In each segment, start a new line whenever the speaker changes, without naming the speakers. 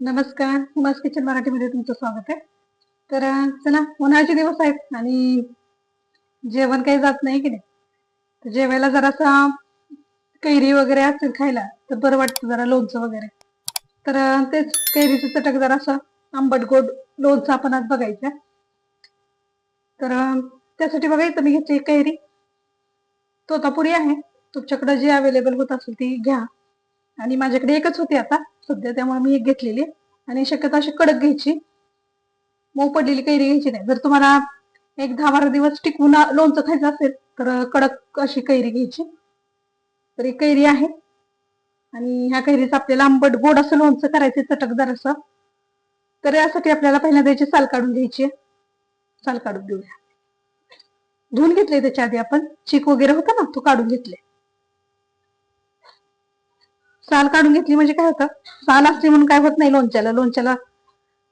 नमस्कार. Hummus kitchen मराठीमध्ये तुमचं स्वागत आहे. तर चला उन्हाळ्याचे दिवस आहेत आणि जेवण काही जात नाही की नाही. तर जेवायला जरासा कैरी वगैरे असेल खायला तर बरं वाटतं जरा लोणचं वगैरे. तर तेच कैरीचं चटक जरासं आंबट गोड लोणचं आपण आज बघायचं तर त्यासाठी बघा इथं मी घेतली कैरी. तोतापुरी आहे. तुमच्याकडे जी अवेलेबल होत असेल ती घ्या. आणि माझ्याकडे एकच होती आता. सध्या त्यामुळे मी एक घेतलेली आणि शक्यतो अशी कडक घ्यायची. मऊ पडलेली कैरी घ्यायची नाही. जर तुम्हाला एक दहा बारा दिवस टिकवून लोणचं खायचं असेल तर कडक अशी कैरी घ्यायची. तर ही कैरी आहे. आणि ह्या कैरीचं आपल्याला आंबट गोड असं लोणचं करायचं चटकदार असं तर यासाठी आपल्याला पहिल्यांदा याची साल काढून घ्यायची. साल काढून घेऊया धुवून घेतले त्याच्या आधी आपण. चीक वगैरे होता ना तो काढून घेतले साल काढून घेतली म्हणजे काय होतं? साल असली म्हणून काय होत नाही लोणच्याला. लोणच्याला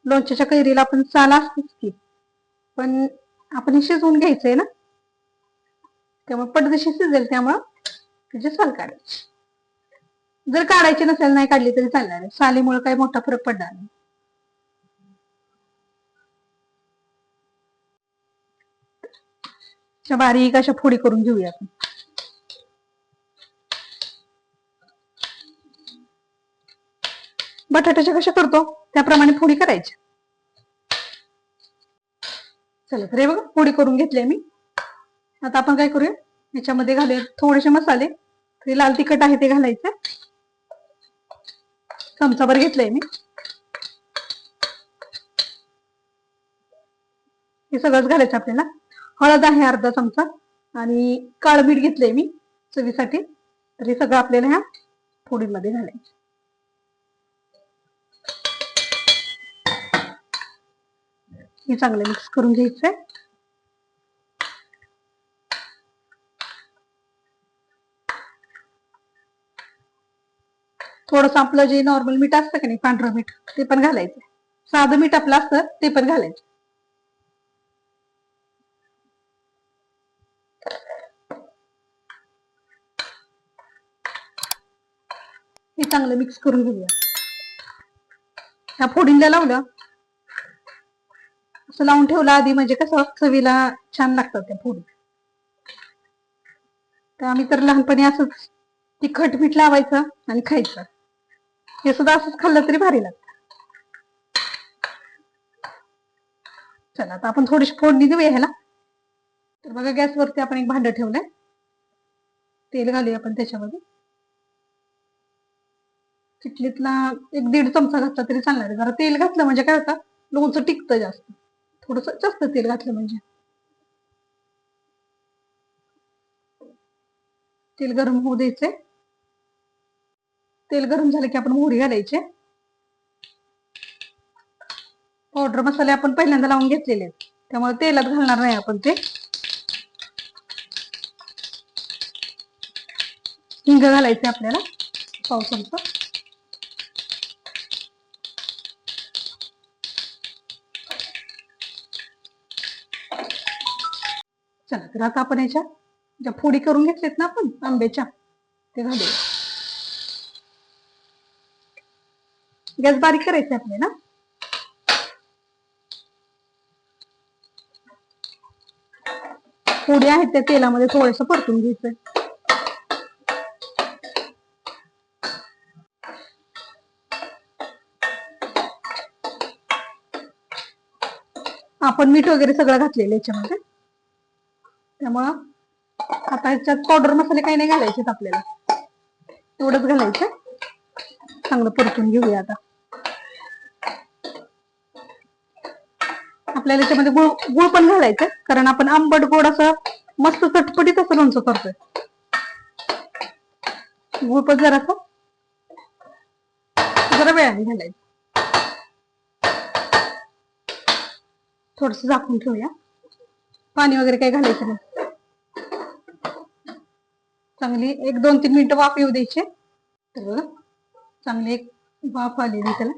लोणच्याच्या कैरीला आपण साल असतेच की. पण आपण हे शिजवून घ्यायचंय ना? त्यामुळे पडदेशी शिजेल त्यामुळं त्याची साल काढायची. जर काढायची नसेल नाही काढली तरी चालणार आहे. सालीमुळे काही मोठा फरक पडणार नाही. बारीक अशा फोडी करून घेऊया आपण. बटाट्याच्या कशा करतो? त्याप्रमाणे फोडी करायची. चला तर हे बघा फोडी करून घेतली मी. आता आपण काय करूया? याच्यामध्ये घालूया थोडेसे मसाले. ते लाल तिखट आहे ते घालायचे. चमचाभर घेतलंय मी. हे सगळंच घालायचं आपल्याला. हळद आहे अर्धा चमचा. आणि काळं मीठ घेतलंय मी चवीसाठी. तर हे सगळं आपल्याला ह्या फोडीमध्ये घालायचं. हे चांगलं मिक्स करून घ्यायचंय. थोडस आपलं जे नॉर्मल मीठ असतं का नाही पांढरं मीठ ते पण घालायचं. साधं मीठ आपलं असतं ते पण घालायचं. हे चांगलं मिक्स करून घेऊया. ह्या फोडींला लावलं असं लावून ठेवलं आधी म्हणजे कसं चवीला छान लागतात ते फोडी तर आम्ही तर लहानपणी असंच तिखट मीठ लावायचं आणि खायचं. हे सुद्धा असंच खाल्लं तरी भारी लागतं. चला आता आपण थोडीशी फोडणी देऊया ह्याला. तर बघा गॅसवरती आपण एक भांड ठेवलंय. तेल घालूया आपण त्याच्यामध्ये. चिटलीतला एक दीड चमचा घातला तरी चालणार जरा तेल घातलं म्हणजे काय होतं लोणचं टिकतं जास्त. थोडस जास्त तेल घातलं म्हणजे तेल गरम होऊ द्यायचे तेल गरम झालं की आपण मोहरी घालायचे. पावडर मसाले आपण पहिल्यांदा लावून घेतलेले आहेत. त्यामुळे तेलात घालणार नाही आपण ते. हिंग घालायचे आपल्याला. पावसाचं चला तर आता आपण याच्या ज्या फोडी करून घेतलेत ना आपण आंब्याच्या ते घालूया. गॅस बारीक करायचे आपल्याला फोडी आहेत त्या तेलामध्ये थोडस परतून घ्यायचंय. आपण मीठ वगैरे सगळं घातलेलं याच्यामध्ये. त्यामुळं आता ह्याच्यात पावडर मसाले काही नाही घालायचेत आपल्याला. एवढंच घालायचं. चांगलं परतून घेऊया आता. आपल्याला याच्यामध्ये गुळ गुळ पण घालायचं. कारण आपण आंबट गोड असं मस्त चटपटीत असं लोणचं करतोय. गुळ पण जरासं जरा वेळाने घालायचं. थोडस झाकून ठेवूया. पाणी वगैरे काही घालायचं नाही. चांगली एक दोन तीन मिनिटं वाफ येऊ द्यायचे. तर बघा चांगली एक वाफ आलेली त्याला.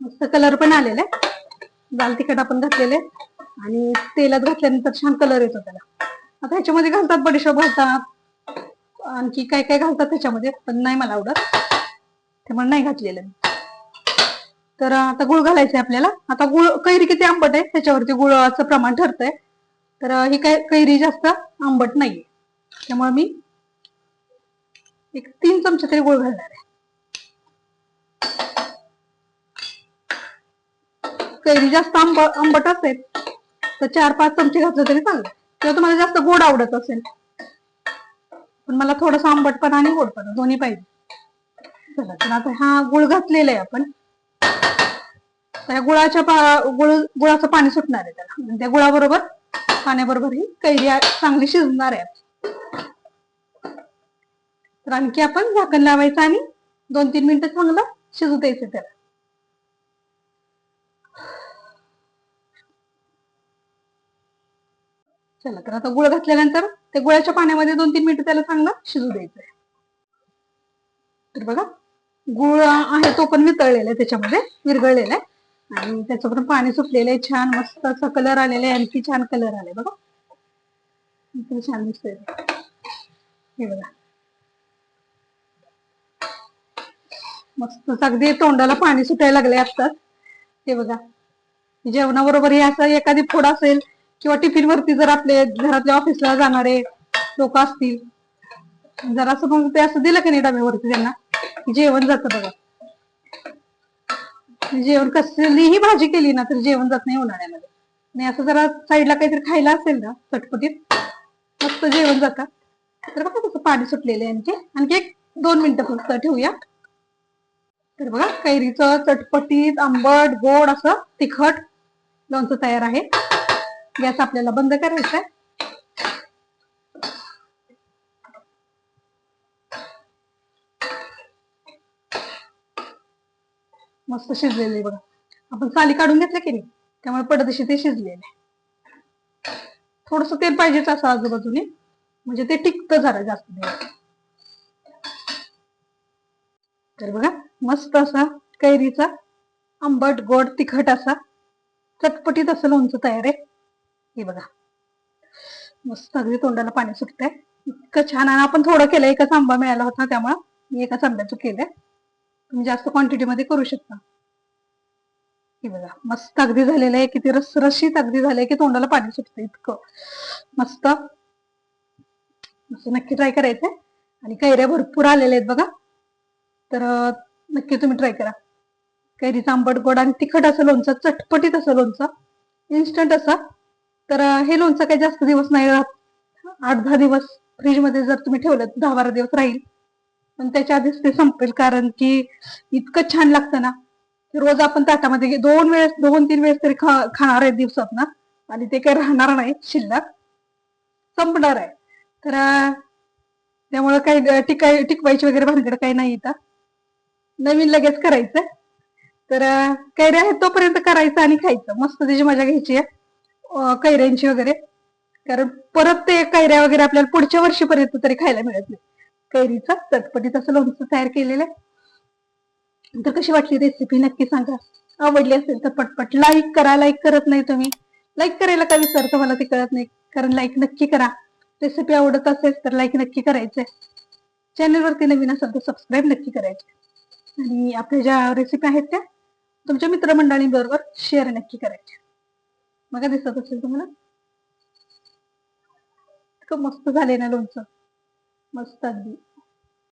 मस्त कलर पण आलेला आहे. दाल तिखट आपण घातलेले आणि तेलात घातल्यानंतर छान कलर येतो त्याला. आता ह्याच्यामध्ये घालतात बडीशोप घालतात. आणखी काय काय घालतात त्याच्यामध्ये पण नाही मला आवडत. त्यामुळे नाही घातलेलं मी. तर आता गुळ घालायचंय आपल्याला. आता गुळ कैरी किती आंबट आहे? त्याच्यावरती गुळाचं प्रमाण ठरतंय. तर ही काय कैरी जास्त आंबट नाही त्यामुळे मी एक तीन चमचे तरी गुळ घालणार आहे. कैरी जास्त आंब आंबट असेल तर चार पाच चमचे घातलं तरी चालेल. किंवा तुम्हाला जास्त गोड आवडत असेल पण मला थोडस आंबटपणा आणि गोडपणा दोन्ही पाहिजे. चला तर आता हा गुळ घातलेला आहे आपण. त्या गुळाच्या गुळ गुळाचं पाणी सुटणार आहे त्याला. त्या गुळाबरोबर पाण्याबरोबर ही कैरी चांगली शिजणार आहे. तर आणखी आपण झाकण लावायचं आणि दोन तीन मिनिटं चांगलं शिजू द्यायचं त्याला. चला तर आता गुळ घातल्यानंतर त्या गुळाच्या पाण्यामध्ये दोन तीन मिनिटं त्याला चांगलं शिजू द्यायचंय तर बघा गुळ आहे तो पण वितळलेला आहे त्याच्यामध्ये विरघळलेला आहे. आणि त्याचं पण पाणी सुटलेलं आहे छान मस्त असा कलर आलेला आहे आणखी छान कलर आलाय बघा. छान दिसतोय. हे बघा. मस्त. अगदी तोंडाला पाणी सुटायला लागले आत्ताच. ते बघा. जेवणाबरोबर हे असं एखादी फोड असेल किंवा टिफिन वरती जर आपले घरातल्या ऑफिसला जाणारे लोक असतील जर असं मग ते असं दिलं की नाही डब्यावरती त्यांना? जेवण जातं बघा. जेवण कसलीही भाजी केली ना तर जेवण जात नाही उन्हाळ्यामध्ये. आणि असं जरा साईडला काहीतरी खायला असेल ना चटपटीत मस्त जेवण जातं. तर बघा कसं पाणी सुटलेलं आहे आणखी आणखी एक दोन मिनिटं फक्त ठेवूया. तर बघा कैरीचं चटपटीत आंबट गोड असं तिखट लोणचं तयार आहे. गॅस आपल्याला बंद करायचा आहे. मस्त शिजलेले आहे बघा. आपण साली काढून घेतलं की नाही त्यामुळे पडदेशी ते शिजलेले. थोडस तेल पाहिजेच असं आजूबाजूने म्हणजे ते टिकतं जरा जास्त. तर बघा मस्त असा कैरीचा आंबट गोड तिखट असा चटपटीत असं लोणचं तयार आहे. हे बघा. मस्त अगदी तोंडाला पाणी सुटतंय. इतकं छान आणि आपण थोडं केलं एकच आंबा मिळाला होता त्यामुळे मी एकाच आंब्याचं केलंय. तुम्ही जास्त क्वांटिटी मध्ये करू शकता. हे बघा. मस्त अगदी झालेलं आहे. किती रसरशीत अगदी झालंय की तोंडाला पाणी सुटतं इतकं. मस्त. असं नक्की ट्राय करायचंय. आणि कैऱ्या भरपूर आलेल्या आहेत बघा. तर नक्की तुम्ही ट्राय करा. कैरीचं आंबट गोड आणि तिखट असं लोणचं चटपटीत असं लोणचं. इन्स्टंट असं. तर हे लोणचं काही जास्त दिवस नाही राहत. आठ दहा दिवस फ्रीजमध्ये जर तुम्ही ठेवलं तर दहा बारा दिवस राहील. पण त्याच्या आधीच ते संपेल कारण की इतकं छान लागतं ना. रोज आपण ताटामध्ये दोन वेळेस दोन तीन वेळेस तरी खा खाणार आहे दिवसात ना. आणि ते काही राहणार नाही शिल्लक. संपणार आहे. तर त्यामुळे त्यामुळं काही टिकाय टिकवायची वगैरे भानगड काही नाही इथं. नवीन लगेच करायचं. तर कैऱ्या आहेत तोपर्यंत करायचं आणि खायचं. मस्त त्याची मजा घ्यायची आहे कैऱ्यांची वगैरे. कारण परत ते कैऱ्या वगैरे आपल्याला पुढच्या वर्षीपर्यंत तरी खायला मिळत नाही. कैरीचं चटपटीत असं लोणचं तयार केलेलं आहे. तर कशी वाटली रेसिपी नक्की सांगा. आवडली असेल तर पटपट लाईक करा. लाईक करत नाही तुम्ही. लाईक करायला का विसरतो मला ते कळत नाही. कारण लाईक नक्की करा. रेसिपी आवडत असेल तर लाईक नक्की करायचंय. चॅनलवरती नवीन असेल तर सबस्क्राईब नक्की करायचे. आणि आपल्या ज्या रेसिपी आहेत त्या तुमच्या मित्रमंडळींबरोबर शेअर नक्की करायच्या. मग दिसत असेल तुम्हाला? इतकं मस्त झाले ना लोणचं? मस्त अगदी.